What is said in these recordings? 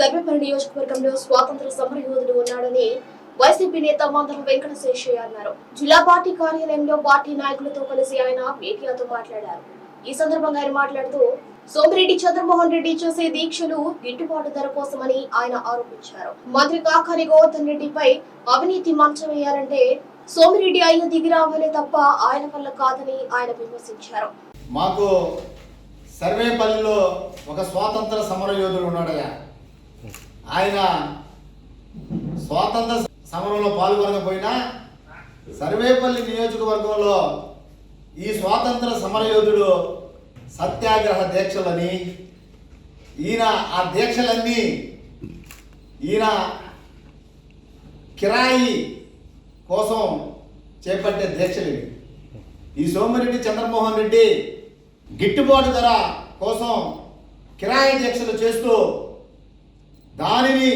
సర్వేపల్లి నియోజకవర్గంలో స్వాతంత్ర సమర యోధుడు ఉన్నాడని వైసీపీ నేత మందరం వెంకట శేషయ్య అన్నారు. జిల్లా పార్టీ కార్యాలయంలో పార్టీ నాయకులతో కలిసి ఆయన మీడియాతో మాట్లాడారు. ఈ సందర్భంగా ఆయన మాట్లాడుతూ సోమిరెడ్డి చంద్రమోహన్ రెడ్డి చేసే దీక్షలు గిట్టుబాటు ధర కోసమని ఆయన ఆరోపించారు. మంత్రి కాకాని గోవర్ధన్ రెడ్డిపై అవినీతి మంచం వేయాలంటే సోమిరెడ్డి అయ్య దిగి రావాలే తప్ప ఆయన వల్ల కాదని ఆయన విమర్శించారు. మాకు సర్వేపల్లిలో ఒక స్వాతంత్ర సమర యోధుడు ఉన్నాడయ్యా. ఆయన స్వాతంత్ర సమరంలో పాల్గొనకపోయినా సర్వేపల్లి నియోజకవర్గంలో ఈ స్వాతంత్ర సమరయోధుడు సత్యాగ్రహ దీక్షలని ఈయన ఆ దీక్షలన్నీ ఈయన కిరాయి కోసం చేపట్టే దీక్షలు ఈ సోమిరెడ్డి చంద్రమోహన్ రెడ్డి గిట్టుబాటు ధర కోసం కిరాయి దీక్షలు చేస్తూ దానిని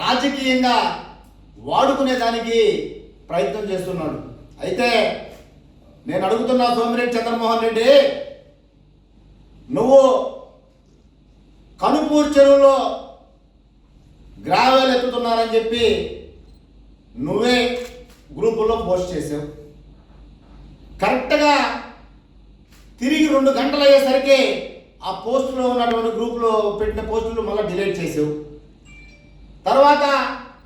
రాజకీయంగా వాడుకునే దానికి ప్రయత్నం చేస్తున్నాడు. అయితే నేను అడుగుతున్నా సోమిరెడ్డి చంద్రమోహన్ రెడ్డి నువ్వు కనుపూర్ చెరువులో గ్రావెల్ ఎత్తుతున్నారని చెప్పి నువ్వే గ్రూపుల్లో పోస్ట్ చేసావు కరెక్ట్గా తిరిగి రెండు గంటలు అయ్యేసరికి ఆ పోస్టులో ఉన్నటువంటి గ్రూపులో పెట్టిన పోస్టులు మళ్ళీ డిలీట్ చేసావు తర్వాత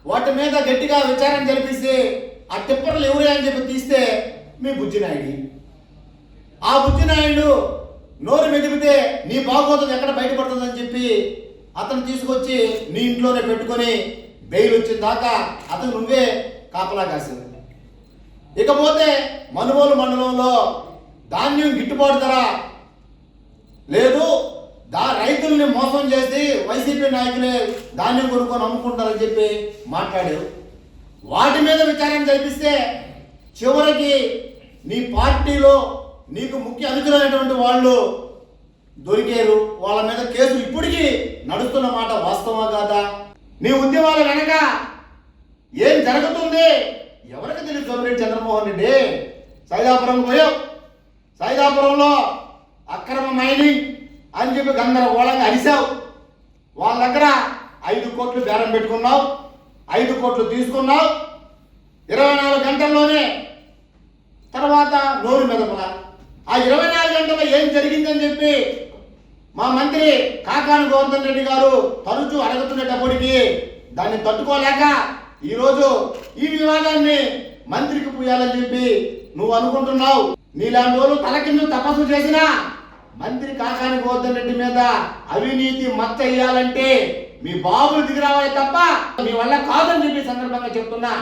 వాటి మీద గట్టిగా విచారణ జరిపిస్తే ఆ టిప్పర్లు ఎవరే అని చెప్పి తీస్తే మీ బుజ్జినాయుడు. ఆ బుజ్జినాయుడు నోరు మెదిపితే నీ బాగోతుంది ఎక్కడ బయటపడుతుందని చెప్పి అతను తీసుకొచ్చి నీ ఇంట్లోనే పెట్టుకొని బెయిల్ వచ్చిన దాకా అతను నువ్వే కాపలా కాసావు ఇకపోతే మనుగోలు మండలంలో ధాన్యం గిట్టుబాటు ధర రైతుల్ని మోసం చేసి వైసీపీ నాయకులే ధాన్యం కొనుక్కొని అమ్ముకుంటారని చెప్పి మాట్లాడారు. వాటి మీద విచారణ జరిపిస్తే చివరికి నీ పార్టీలో నీకు ముఖ్య అనుచరులైనటువంటి వాళ్ళు దొరికారు. వాళ్ళ మీద కేసు ఇప్పటికీ నడుస్తున్న మాట వాస్తవా కాదా? నీ ఉద్యమాల వెనక ఏం జరుగుతుంది? ఎవరికి తెలియదు చంద్రమోహన్ రెడ్డి? సైదాపురం పోయావు. సైదాపురంలో చెప్పి గందరగోళంగా అరిశావు వాళ్ళ దగ్గర ఐదు కోట్లు బేరం పెట్టుకున్నావు ఐదు కోట్లు తీసుకున్నావు. ఇరవై నాలుగు గంటల్లోనే తర్వాత నోరు మెదపల. ఆ ఇరవై నాలుగు గంటల్లో ఏం జరిగిందని చెప్పి మా మంత్రి కాకాని గోవర్ధన్ రెడ్డి గారు తరచూ అడుగుతున్నప్పటికీ దాన్ని తట్టుకోలేక ఈరోజు ఈ వివాదాన్ని మంత్రికి పూయాలని చెప్పి నువ్వు అనుకుంటున్నావు. నీలాంటి వాళ్ళు తలకిందు తపస్సు చేసినా మంత్రి కాకాని గోవర్ధన్ రెడ్డి మీద అవినీతి మచ్చ వేయాలంటే మీ బాబులు దిగిరావాలి తప్ప మీ వల్ల కాదని చెప్పి సందర్భంగా చెప్తున్నా.